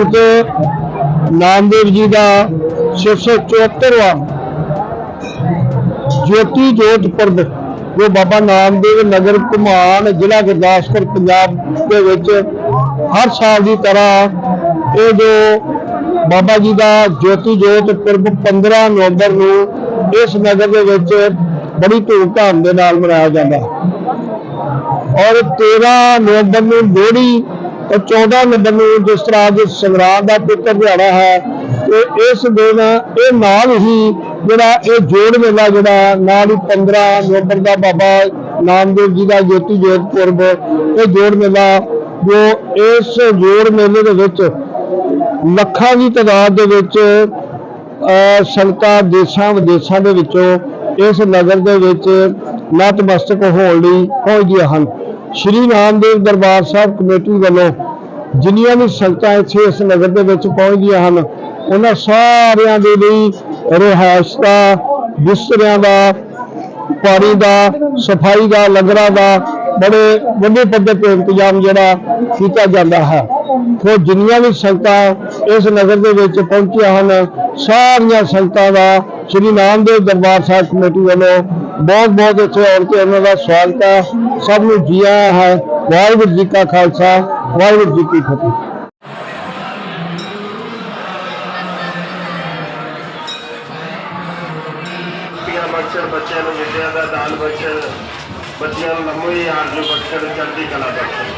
ਭਗਤ ਨਾਮਦੇਵ ਜੀ ਦਾ 674ਵਾਂ ਜੋਤੀ ਜੋਤ ਪੁਰਬ, ਜੋ ਬਾਬਾ ਨਾਮਦੇਵ ਨਗਰ ਘੁਮਾਣ ਜ਼ਿਲ੍ਹਾ ਗੁਰਦਾਸਪੁਰ, ਪੰਜਾਬ ਦੇ ਵਿੱਚ ਹਰ ਸਾਲ ਦੀ ਤਰ੍ਹਾਂ ਇਹ ਜੋ ਬਾਬਾ ਜੀ ਦਾ ਜੋਤੀ ਜੋਤ ਪੁਰਬ 15 ਨਵੰਬਰ ਨੂੰ ਇਸ ਨਗਰ ਦੇ ਵਿੱਚ ਬੜੀ ਧੂਮਧਾਮ ਦੇ ਨਾਲ ਮਨਾਇਆ ਜਾਂਦਾ ਔਰ 13 ਨਵੰਬਰ ਨੂੰ ਲੋਹੜੀ ਔਰ 14 ਨਵੰਬਰ ਨੂੰ ਜਿਸ ਤਰ੍ਹਾਂ ਅੱਜ ਸੰਗਰਾਂਦ ਦਾ ਪੁੱਤਰ ਦਿਹਾੜਾ ਹੈ, ਤੇ ਇਸ ਦਿਨ ਇਹ ਨਾਲ ਹੀ ਜਿਹੜਾ ਇਹ ਜੋੜ ਮੇਲਾ ਜਿਹੜਾ ਨਾਲ ਹੀ 15 ਨਵੰਬਰ ਦਾ ਬਾਬਾ ਨਾਮਦੇਵ ਜੀ ਦਾ ਜੋਤੀ ਜੋਤ ਪੁਰਬ, ਇਹ ਜੋੜ ਮੇਲਾ ਜੋ ਇਸ ਜੋੜ ਮੇਲੇ ਦੇ ਵਿੱਚ ਲੱਖਾਂ ਦੀ ਤਾਦਾਦ ਦੇ ਵਿੱਚ ਸੰਗਤਾਂ ਦੇਸ਼ਾਂ ਵਿਦੇਸ਼ਾਂ ਦੇ ਵਿੱਚੋਂ ਇਸ ਨਗਰ ਦੇ ਵਿੱਚ ਨਤਮਸਤਕ ਹੋਣ ਲਈ ਪਹੁੰਚਦੀਆਂ ਹਨ। ਸ਼੍ਰੀ ਨਾਮਦੇਵ ਦਰਬਾਰ ਸਾਹਿਬ ਕਮੇਟੀ ਵੱਲੋਂ ਜਿੰਨੀਆਂ ਵੀ ਸੰਗਤਾਂ ਇੱਥੇ ਇਸ ਨਗਰ ਦੇ ਵਿੱਚ ਪਹੁੰਚਦੀਆਂ ਹਨ, ਉਹਨਾਂ ਸਾਰਿਆਂ ਦੇ ਲਈ ਰਿਹਾਇਸ਼ ਦਾ, ਬਿਸਤਰਿਆਂ ਦਾ, ਪਾਣੀ ਦਾ, ਸਫ਼ਾਈ ਦਾ, ਲੰਗਰਾਂ ਦਾ ਬੜੇ ਵੱਡੇ ਪੱਧਰ ਤੇ ਇੰਤਜ਼ਾਮ ਜਿਹੜਾ ਕੀਤਾ ਜਾਂਦਾ ਹੈ। ਸੋ ਜਿੰਨੀਆਂ ਵੀ ਸੰਗਤਾਂ ਇਸ ਨਗਰ ਦੇ ਵਿੱਚ ਪਹੁੰਚੀਆਂ ਹਨ, ਸਾਰੀਆਂ ਸੰਗਤਾਂ ਦਾ ਸ੍ਰੀ ਨਾਮਦੇਵ ਦਰਬਾਰ ਸਾਹਿਬ ਕਮੇਟੀ ਵੱਲੋਂ ਬਹੁਤ ਬਹੁਤ ਇੱਥੇ ਆਉਣ ਤੇ ਉਹਨਾਂ ਦਾ ਸਵਾਗਤ ਹੈ ਸਭ ਨੂੰ ਜੀ ਆਇਆਂ ਹੈ ਵਾਹਿਗੁਰੂ ਜੀ ਕਾ ਖਾਲਸਾ ਵਾਹਿਗੁਰੂ ਜੀ ਕੀ ਫਤਿਹ ਧੀਆਂ ਬਖਸ਼ਣ ਬੱਚਿਆਂ ਨੂੰ ਵਿਦਿਆ ਦਾ ਦਾਨ ਬਖਸ਼ਣ ਬੱਚਿਆਂ ਨੂੰ ਲੰਮੀ ਆਰਜੂ ਬਖਸ਼ਣ ਚੜ੍ਹਦੀ ਕਲਾ ਬਖਸ਼ਣ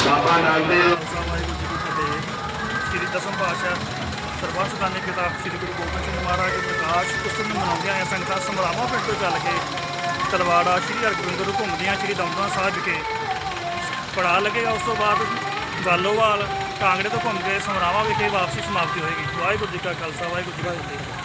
ਬਾਬਾ ਨਾਮਦੇਵ ਵਾਹਿਗੁਰੂ। ਜੀ ਕੀ ਫਤਿਹ। ਸ੍ਰੀ ਦਸਮ ਪਾਤਸ਼ਾਹ ਸਰਬੰਸ ਦਾਨੀ ਪਿਤਾ ਸ੍ਰੀ ਗੁਰੂ ਗੋਬਿੰਦ ਸਿੰਘ ਮਹਾਰਾਜ ਦੇ ਪ੍ਰਕਾਸ਼ ਉਤਸਵ ਨੂੰ ਮਨਾਉਂਦਿਆਂ ਆਇਆ ਸੰਗਤਾਂ ਸਮਰਾਵਾ ਪਿੰਡ ਤੋਂ ਚੱਲ ਕੇ ਤਲਵਾੜਾ ਸ੍ਰੀ ਹਰਗੋਬਿੰਦ ਨੂੰ ਘੁੰਮਦੀਆਂ ਸ੍ਰੀ ਦਮਦਮਾ ਸਾਹਿਬ ਵਿਖੇ ਪੜਾ ਲੱਗੇਗਾ ਉਸ ਤੋਂ ਬਾਅਦ ਗਾਲੋਵਾਲ ਕਾਂਗੜੇ ਤੋਂ ਘੁੰਮ ਕੇ ਸਮਰਾਵਾ ਵਿਖੇ ਵਾਪਸੀ ਸਮਾਪਤੀ ਹੋਏਗੀ। ਵਾਹਿਗੁਰੂ ਜੀ ਕਾ ਖਾਲਸਾ ਵਾਹਿਗੁਰੂ ਜੀ ਕੀ ਫਤਿਹ।